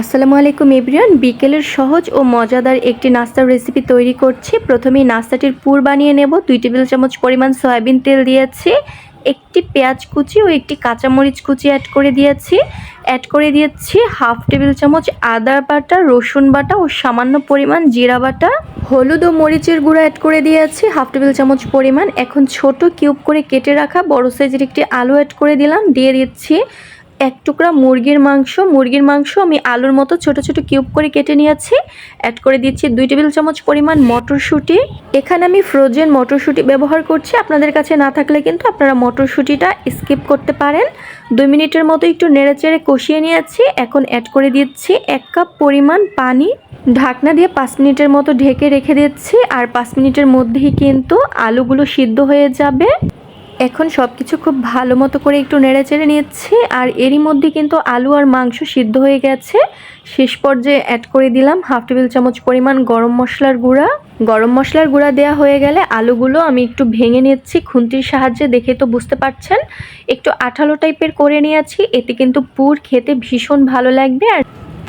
আসসালামু আলাইকুম এভরিওয়ান। বিকেলের সহজ ও মজাদার একটি নাস্তার রেসিপি তৈরি করছি। প্রথমেই নাস্তাটির পুর বানিয়ে নেব। দুই টেবিল চামচ পরিমাণ সয়াবিন তেল দিয়েছি। একটি পেঁয়াজ কুচি ও একটি কাঁচামরিচ কুচি অ্যাড করে দিয়েছি। অ্যাড করে দিয়েছি হাফ টেবিল চামচ আদা বাটা, রসুন বাটা ও সামান্য পরিমাণ জিরা বাটা। হলুদ ও মরিচের গুঁড়া অ্যাড করে দিয়েছি। হাফ টেবিল চামচ পরিমাণ। এখন ছোট কিউব করে কেটে রাখা বড় সাইজের একটি আলু অ্যাড করে দিলাম। দিয়ে দিচ্ছি এক টুকরা মুরগির মাংস। মুরগির মাংস আমি আলুর মতো ছোট ছোট কিউব করে কেটে নিয়েছি। অ্যাড করে দিচ্ছি দুই টেবিল চামচ পরিমাণ মটরশুঁটি। এখানে আমি ফ্রোজেন মটরশুঁটি ব্যবহার করছি। আপনাদের কাছে না থাকলে কিন্তু আপনারা মটরশুঁটিটা স্কিপ করতে পারেন। দুই মিনিটের মতো একটু নেড়েচেড়ে কষিয়ে নিয়েছি। এখন অ্যাড করে দিচ্ছি এক কাপ পরিমাণ পানি। ঢাকনা দিয়ে পাঁচ মিনিটের মতো ঢেকে রেখে দিচ্ছি। আর পাঁচ মিনিটের মধ্যেই কিন্তু আলুগুলো সিদ্ধ হয়ে যাবে। এখন সব কিছু খুব ভালো মতো করে একটু নেড়ে চেড়ে নিচ্ছি আর এরই মধ্যে কিন্তু আলু আর মাংস সিদ্ধ হয়ে গেছে। শেষ পর্যায়ে অ্যাড করে দিলাম হাফ টেবিল চামচ পরিমাণ গরম মশলার গুঁড়া। গরম মশলার গুঁড়া দেওয়া হয়ে গেলে আলুগুলো আমি একটু ভেঙে নিচ্ছি খুন্তির সাহায্যে দেখে তো বুঝতে পারছেন। একটু আঠালো টাইপের করে নিয়েছি, এতে কিন্তু পুর খেতে ভীষণ ভালো লাগবে, আর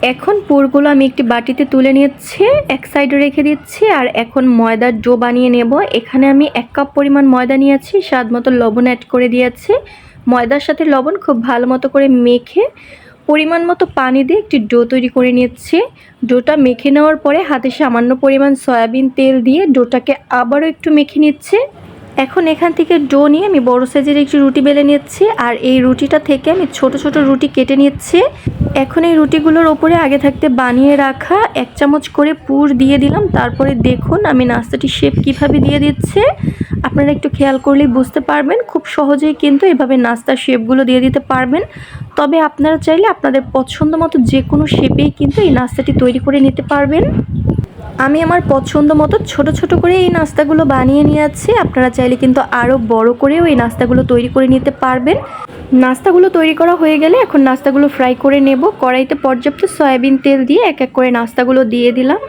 এখন পুরগুলো আমি একটি বাটিতে তুলে নিচ্ছি এক সাইডে রেখে দিচ্ছি আর এখন ময়দার ডো বানিয়ে নেব। এখানে আমি এক কাপ পরিমাণ ময়দা নিয়েছি, স্বাদ মতো লবণ অ্যাড করে দিয়েছি। ময়দার সাথে লবণ খুব ভালো মতো করে মেখে পরিমাণ মতো পানি দিয়ে একটি ডো তৈরি করে নিচ্ছি ডোটা মেখে নেওয়ার পরে হাতে সামান্য পরিমাণ সয়াবিন তেল দিয়ে ডোটাকে আবারও একটু মেখে নিচ্ছে। এখন এখান থেকে ডো নিয়ে আমি বড় সাইজের একটি রুটি বেলে নিচ্ছি, আর এই রুটিটা থেকে আমি ছোট ছোট রুটি কেটে নিচ্ছি। এখন এই রুটিগুলোর ওপরে আগে থাকতে বানিয়ে রাখা এক চামচ করে পুর দিয়ে দিলাম, তারপরে দেখুন আমি নাস্তাটি শেপ কীভাবে দিয়ে দিচ্ছে। আপনারা একটু খেয়াল করলেই বুঝতে পারবেন, খুব সহজেই কিন্তু এভাবে নাস্তার শেপগুলো দিয়ে দিতে পারবেন। তবে আপনারা চাইলে আপনাদের পছন্দ মতো যে কোনো শেপেই কিন্তু এই নাস্তাটি তৈরি করে নিতে পারবেন। আমি আমার পছন্দ মতো ছোট ছোট করে এই নাস্তাগুলো বানিয়ে নিয়েছি আপনারা চাইলে কিন্তু আরও বড় করেও এই নাস্তাগুলো তৈরি করে নিতে পারবেন। নাস্তাগুলো তৈরি করা হয়ে গেলে এখন নাস্তাগুলো ফ্রাই করে নেব। কড়াইতে পর্যাপ্ত সয়াবিন তেল দিয়ে এক এক করে নাস্তাগুলো দিয়ে দিলাম।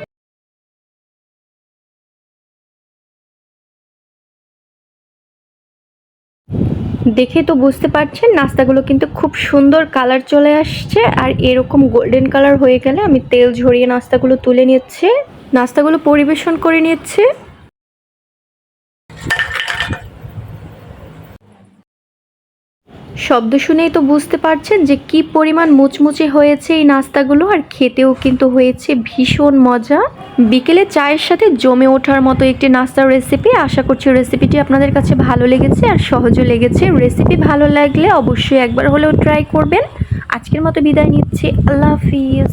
দেখে তো বুঝতে পারছেন, নাস্তাগুলো কিন্তু খুব সুন্দর কালার চলে আসছে। আর এরকম গোল্ডেন কালার হয়ে গেলে আমি তেল ঝরিয়ে নাস্তাগুলো তুলে নিচ্ছে। নাস্তাগুলো পরিবেশন করে নিচ্ছে শব্দ শুনেই তো বুঝতে পারছেন যে কি পরিমাণ মুচমুচে হয়েছে এই নাস্তাগুলো, আর খেতেও কিন্তু হয়েছে ভীষণ মজা। বিকেলে চায়ের সাথে জমে ওঠার মতো একটি নাস্তার রেসিপি আশা করছি রেসিপিটি আপনাদের কাছে ভালো লেগেছে আর সহজও লেগেছে। রেসিপি ভালো লাগলে অবশ্যই একবার হলেও ট্রাই করবেন। আজকের মতো বিদায় নিচ্ছি। আল্লাহ হাফিজ।